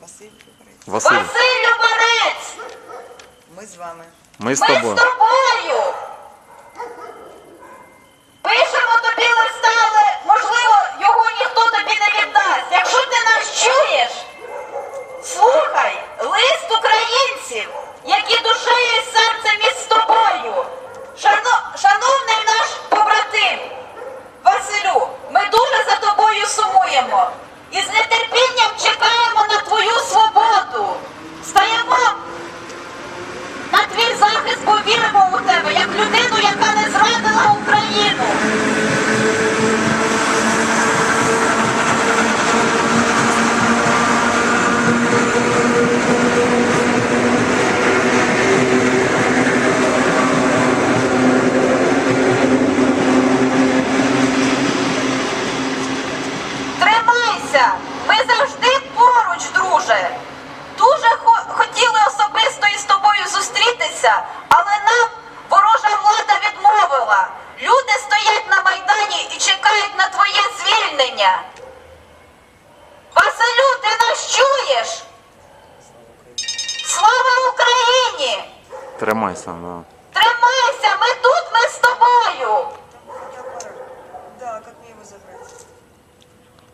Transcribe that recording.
Василь Любарець. Василь, Любарець! Ми з вами. ми з Ми з тобою. тобою! Віримо у тебе як людину, яка не зрадила Україну. Тримайся! Люди стоять на Майдані і чекають на твоє звільнення. Василю, ти нас чуєш? Слава Україні! Тримайся, да. Тримайся, ми тут, ми з тобою. Да, як мені його забрати?